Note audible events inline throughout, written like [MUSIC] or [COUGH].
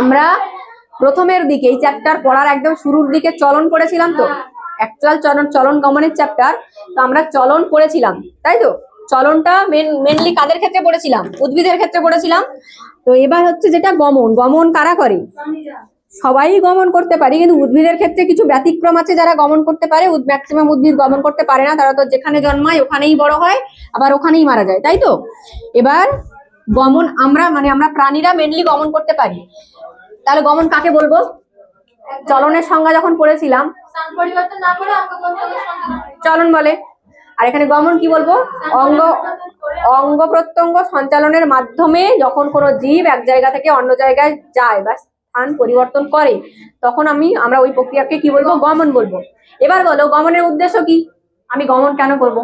আমরা প্রথমের দিকে এই চ্যাপ্টার পড়ার একদম শুরুর দিকে চলন পড়েছিলাম তো। অ্যাকচুয়াল চলন চলন গমনের চ্যাপ্টার তো আমরা চলন পড়েছিলাম তাই তো? চলনটা মেন মেনলি কাদের ক্ষেত্রে পড়েছিলাম? উদ্ভিদের ক্ষেত্রে পড়েছিলাম। তো এবার হচ্ছে যেটা গমন। গমন কারা করে? সবাই গমন করতে পারে, কিন্তু উদ্ভিদের ক্ষেত্রে কিছু ব্যতিক্রম আছে যারা গমন করতে পারে। ম্যাক্সিমাম উদ্ভিদ গমন করতে পারে না, তারা তো যেখানে জন্মায় ওখানেই বড় হয়, আবার ওখানেই মারা যায়, তাই তো? এবার গমন আমরা মানে আমরা প্রাণীরা মেনলি গমন করতে পারি। তাহলে গমন কাকে বলব? চলনের সংজ্ঞা যখন পড়েছিলাম। চলন বলে। আর এখানে গমন কি বলব? অঙ্গ অঙ্গ প্রত্যঙ্গ সঞ্চালনের মাধ্যমে যখন কোনো জীব এক জায়গা থেকে অন্য জায়গায় যায় বা স্থান পরিবর্তন করে তখন আমি আমরা ওই প্রক্রিয়াকে কি বলব? গমন বলব। এবার বলো গমনের উদ্দেশ্য কি? আমি গমন কেন করব?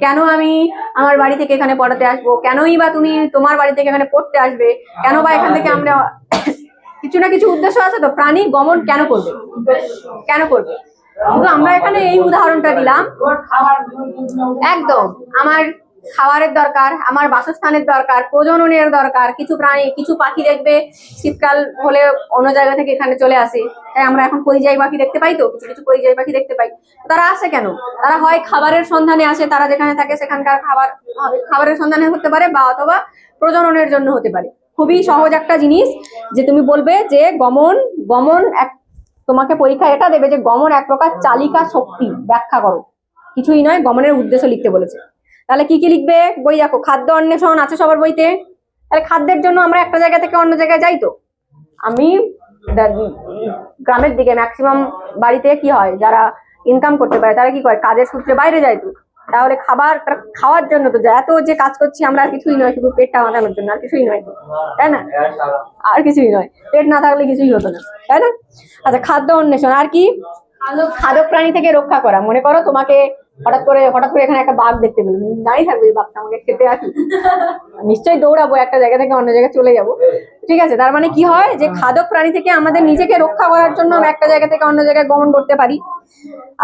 কেন আমি আমার বাড়ি থেকে এখানে পড়াতে আসব? কেনই বা তুমি তোমার বাড়ি থেকে এখানে পড়তে আসবে? কেন বা এখান থেকে আমরা কিছু না কিছু উদ্দেশ্য আছে তো? প্রাণী গমন কেন করবে? কেন করবে? শুধু আমরা এখানে এই উদাহরণটা দিলাম। একদম, আমার খাবারের দরকার, আমার বাসস্থানের দরকার, প্রজননের দরকার, কিছু প্রাণী, কিছু পাখি দেখবে, শীতকাল হলে অন্য জায়গা থেকে এখানে চলে আসে। তাই আমরা এখন পরিযায়ী পাখি দেখতে পাই তো? কিছু কিছু পরিযায়ী পাখি দেখতে পাই। তারা আসে কেন? তারা হয় খাবারের সন্ধানে আসে, তারা যেখানে থাকে সেখানকার খাবার, খাবারের সন্ধানে হতে পারে বা অথবা প্রজননের জন্য হতে পারে। খুবই সহজ একটা জিনিস যে তুমি বলবে যে গমন গমন এক, তোমাকে পরীক্ষা এটা দেবে যে গমন এক প্রকার চালিকা শক্তি, ব্যাখ্যা করো। কিছুই নয়, গমনের উদ্দেশ্য লিখতে বলেছে। তাহলে কি কি লিখবে? বই দেখো, খাদ্য অন্বেষণ আছে সবার বইতে। তাহলে খাদ্যের জন্য আমরা একটা জায়গা থেকে অন্য জায়গায় যাই তো? আমি গ্রামের দিকে ম্যাক্সিমাম বাড়িতে কি হয়, যারা ইনকাম করতে পারে, তারা কি করে? কাজের সূত্রে বাইরে যায় তো? তাহলে খাবার খাওয়ার জন্য তো এত যে কাজ করছি আমরা আর কিছুই নয় শুধু পেটটা বাঁধানোর জন্য আর কিছুই নয়। তাই না? আর কিছুই নয়। পেট না থাকলে কিছুই হতো না তাই না? আচ্ছা খাদ্য অন্বেষণ আর কি? খাদক প্রাণী থেকে রক্ষা করা। মনে করো তোমাকে হঠাৎ করে হঠাৎ করে এখানে একটা বাঘ দেখতে পেলাম। দাঁড়িয়ে থাকবে এই বাঘটা আমাকে খেতে আসি [LAUGHS] নিশ্চয়ই দৌড়াবো একটা জায়গা থেকে অন্য জায়গায় চলে যাব। ঠিক আছে তার মানে কি হয়? যে খাদক প্রাণী থেকে আমাদের নিজেকে রক্ষা করার জন্য আমরা একটা জায়গা থেকে অন্য জায়গায় গমন করতে পারি।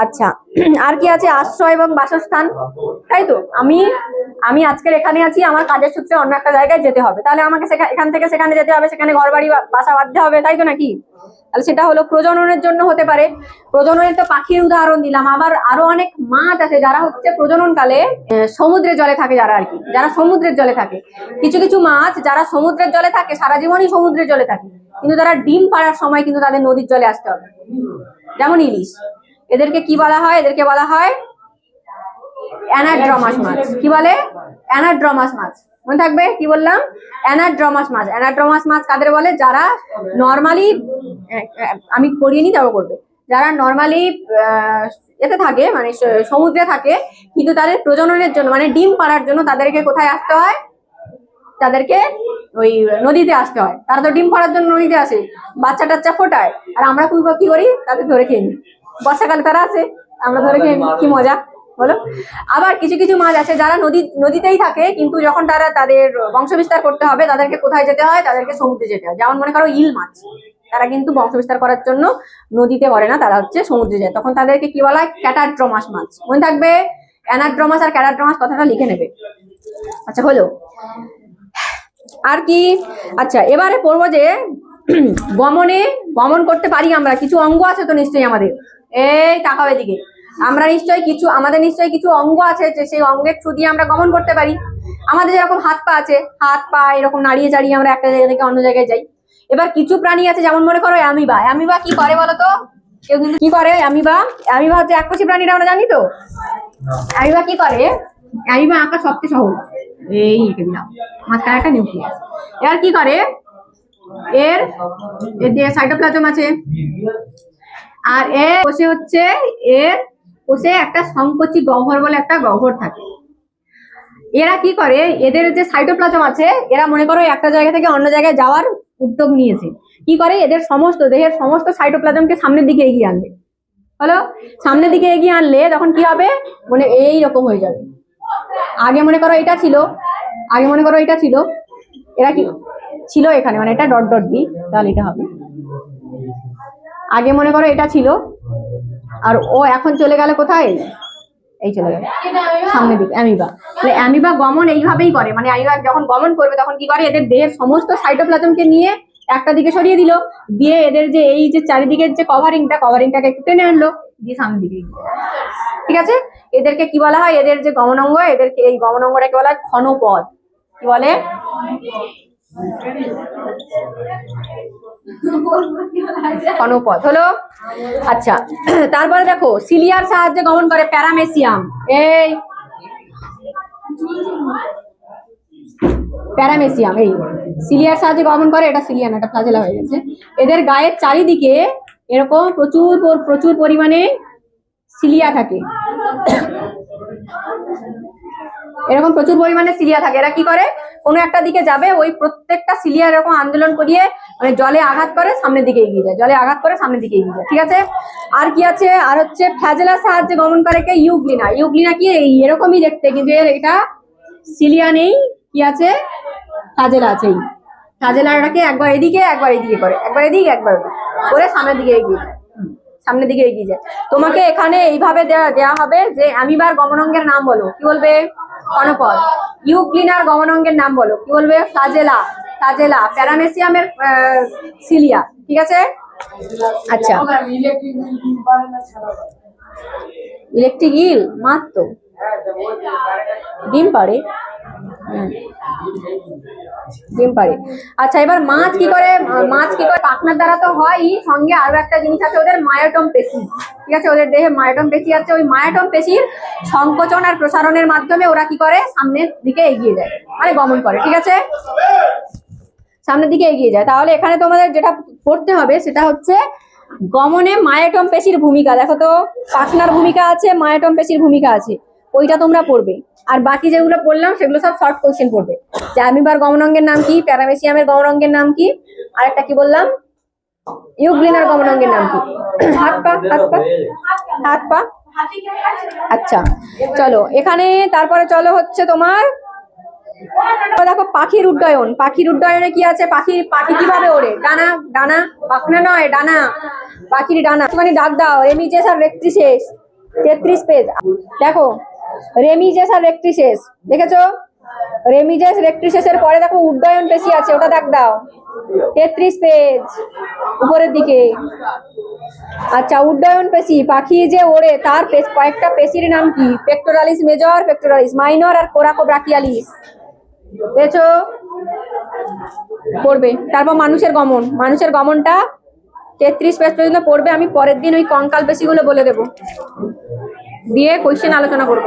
আচ্ছা আর কি আছে? আশ্রয় এবং বাসস্থান? তাই তো? আমি আমি আজকের এখানে আছি, আমার কাজের সূত্রে অন্য একটা জায়গায় যেতে হবে। তাহলে আমাকে এখান থেকে সেখানে যেতে হবে, সেখানে ঘর বাড়ি বাসা বাঁধতে হবে, তাই তো নাকি? তাহলে সেটা হলো প্রজননের জন্য হতে পারে। প্রজননের তো পাখির উদাহরণ দিলাম। আবার আরও অনেক মাছ আছে যারা হচ্ছে প্রজননকালে সমুদ্রের জলে থাকে যারা আর কি, যারা সমুদ্রের জলে থাকে। কিছু কিছু মাছ যারা সমুদ্রের জলে থাকে, সারা জীবনই সমুদ্রের জলে থাকে। কিন্তু তারা ডিম পাড়ার সময় কিন্তু তাদের নদীর জলে আসতে হবে। যেমন ইলিশ। এদেরকে কি বলা হয়? এদেরকে বলা হয় অ্যানাড্রমাস মাছ। কি বলে? অ্যানাড্রমাস মাছ। মনে থাকবে? কি বললাম? অ্যানাড্রমাস মাছ। অ্যানাড্রমাস মাছ কাদের বলে? যারা নর্মালি আমি করিয়ে নি তারও করবে। যারা নর্মালি এতে থাকে মানে সমুদ্রে থাকে, কিন্তু তাদের প্রজননের জন্য মানে ডিম পাড়ার জন্য তাদেরকে কোথায় আসতে হয়? তাদেরকে ওই নদীতে আসতে হয়। তারা তো ডিম পাড়ার জন্য নদীতে আসে, বাচ্চা টাচ্চা ফোটায়। আর আমরা কি কি করি? তাদের ধরে খেয়ে নিই। বর্ষাকালে তারা আছে আমরা ধরে খেয়ে কি মজা, বলো? আবার কিছু কিছু মাছ আছে যারা নদী নদীতেই থাকে, কিন্তু যখন তারা তাদের বংশবিস্তার করতে হবে, তাদেরকে কোথায় যেতে হয়? তাদেরকে সমুদ্রে যেতে হয়। যেমন মনে করো ইল মাছ, তারা কিন্তু বংশবিস্তার করার জন্য নদীতে করে না, তারা হচ্ছে সমুদ্রে যায়। তখন তাদেরকে কি বলা হয়? ক্যাটাড্রমাস মাছ। মনে থাকবে, অ্যানাড্রমাস আর ক্যাটাড্রমাস কথাটা লিখে নেবে। আচ্ছা হলো। আর কি? আচ্ছা এবারে পড়ব যে গমনে গমন করতে পারি আমরা কিছু অঙ্গ আছে তো নিশ্চয়ই আমাদের? এই তাকাও এদিকে। আমরা নিশ্চয়ই কিছু আমাদের নিশ্চয়ই কিছু অঙ্গ আছে যে সেই অঙ্গের থ্রু দিয়ে আমরা গমন করতে পারি। আমাদের যেরকম হাত পা আছে হাত পা এরকম নাড়িয়ে চাড়িয়ে আমরা একটা জায়গা থেকে অন্য জায়গায় যাই। এবার কিছু প্রাণী আছে যেমন মনে করো অ্যামিবা। অ্যামিবা কি করে বলো তো? কেউ কিন্তু কি করে অ্যামিবা? অ্যামিবা হচ্ছে এককোষী প্রাণীটা আমরা জানি তো? অ্যামিবা কি করে? অ্যামিবা আঁকা সবচেয়ে সহজ। এই দিলাম। মাঝখানে একটা নিউক্লিয়াস এবার কি করে? এর এর দিয়ে সাইটোপ্লাজম আছে। আর এর কোষে হচ্ছে, এর কোষে একটা সংকোচী গহ্বর বলে একটা গহ্বর থাকে। এরা কি করে? এদের যে সাইটোপ্লাজম আছে, এরা মনে করো একটা জায়গা থেকে অন্য জায়গায় যাওয়ার উদ্যোগ নিয়েছে। কি করে? এদের সমস্ত দেহের সমস্ত সাইটোপ্লাজমকে সামনের দিকে এগিয়ে আনবে। হলো সামনের দিকে এগিয়ে আনলে তখন কি হবে? মানে এই রকম হয়ে যাবে। আগে মনে করো এটা ছিল, আগে মনে করো এটা ছিল, এরা কি ছিল এখানে মানে এটা ডট ডট দি, তাহলে এটা হবে। আগে মনে করো এটা ছিল, আর ও এখন চলে গেল কোথায়? এই চলে গেল সামনে দিকে, অ্যামিবা। মানে অ্যামিবা গমন এইভাবেই করে মানে অ্যামিবা যখন গমন করবে তখন কি করে? এদের দেহের সমস্ত সাইটোপ্লাজমকে নিয়ে একটা দিকে সরিয়ে দিল, দিয়ে এদের যে এই যে চারিদিকের যে কভারিংটা কভারিংটাকে একটু টেনে আনলো, দিয়ে সামনের দিকে। ঠিক আছে? এদেরকে কি বলা হয়? এদের যে গমনাঙ্গ, এদেরকে এই গমনাঙ্গটাকে বলা হয় ক্ষণপদ কি বলে? ক্ষণপদ হলো? আচ্ছা তারপরে দেখো, সিলিয়ার সাহায্যে গমন করে প্যারামেসিয়াম। এই। প্যারামেসিয়াম, এই। সিলিয়ার সাহায্যে গমন করে, এটা সিলিয়ান, এটা ফ্লাজেলা হয়ে গেছে। এদের গায়ের চারিদিকে এরকম প্রচুর প্রচুর পরিমাণে সিলিয়া থাকে। এরকম প্রচুর পরিমাণে সিলিয়া থাকে। এরা কি করে? কোনো একটা দিকে যাবে, ওই প্রত্যেকটা সিলিয়া এরকম আন্দোলন করিয়ে মানে জলে আঘাত করে সামনের দিকে এগিয়ে যায়। জলে আঘাত করে সামনের দিকে এগিয়ে যায়। ঠিক আছে? আর কি আছে? আর হচ্ছে ফ্যাজেলার সাহায্যে গমন করে কে? ইউগ্লিনা। ইউগ্লিনা কি? এরকমই দেখতে, কিন্তু এর এটা সিলিয়া নেই। কি আছে? ফ্যাজেলা আছে এই। ফ্যাজেলাটাকে একবার এদিকে একবার এদিকে করে। একবার এদিকে, একবার করে। সামনের দিকে এগিয়ে যায়। সামনের দিকে এগিয়ে যায়। তোমাকে এখানে এইভাবে দেয়া হবে যে অ্যামিবার গমনাঙ্গের নাম বলো। কি বলবে? কনপদ ইউক্লিনার গমনাঙ্গের নাম বলো। কি বলবে? ফ্লাজেলা। ফ্লাজেলা। প্যারামেসিয়ামের সিলিয়া। ঠিক আছে? আচ্ছা। ইলেকট্রিক ইল? মাত্র। ডিম হুম। ডিম পারে আচ্ছা এবার মাছ কি করে, মাছ কি করে? পাখনার দ্বারা তো হয়ই সঙ্গে আরও একটা জিনিস আছে, ওদের মায়োটম পেশি। ঠিক আছে, ওদের দেহে মায়োটম পেশি আছে। ওই মায়োটম পেশির সংকোচন আর প্রসারণের মাধ্যমে ওরা কি করে? সামনের দিকে এগিয়ে যায় মানে গমন করে, ঠিক আছে? সামনের দিকে এগিয়ে যায়। তাহলে এখানে তোমাদের যেটা পড়তে হবে, সেটা হচ্ছে গমনে মায়োটম পেশির ভূমিকা। দেখো তো, পাখনার ভূমিকা আছে, মায়োটম পেশির ভূমিকা আছে। ওইটা তোমরা পড়বে। আর বাকি যেগুলো পড়লাম, সেগুলো সব শর্ট কোশ্চেন পড়বে। যে অ্যামিবার গমনাঙ্গের নাম কি? প্যারামেসিয়ামের গমনাঙ্গের নাম কি? আরেকটা কি বললাম? ইউগ্লিনার গমনাঙ্গের নাম কি? হাত পা হাত পা হাত পা? আচ্ছা চলো, এখানে তারপরে চলো হচ্ছে তোমার দেখো পাখির উড্ডয়ন। পাখির উড্ডয়নে কি আছে? পাখি পাখি কীভাবে ওড়ে? ডানা ডানা? পাখনা নয়, ডানা। পাখির ডানা। একটুখানি ডাক দাও। এমনি আর রেক্ট্রিসেস তেত্রিশ পেজ দেখো রেমিজেস আর রেক্ট্রিসেস দেখেছ? রেমিজেস রেক্ট্রিসেসের পরে দেখো উড্ডয়ন পেশি আছে, ওটা ডাক দাও। তেত্রিশ পেজ উপরের দিকে। আচ্ছা উড্ডয়ন পেশি, পাখি যে ওড়ে, তার কয়েকটা পেশির নাম কি? পেক্টোরালিস মেজর পেক্টোরালিস মাইনর আর কোরাকো ব্রাকিয়ালিস পেয়েছ পড়বে। তারপর মানুষের গমন। মানুষের গমনটা তেত্রিশ পেজ পর্যন্ত পড়বে। আমি পরের দিন ওই কঙ্কাল পেশিগুলো বলে দেবো। দিয়ে কোয়েশ্চেন আলোচনা করব।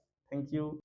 Thank you.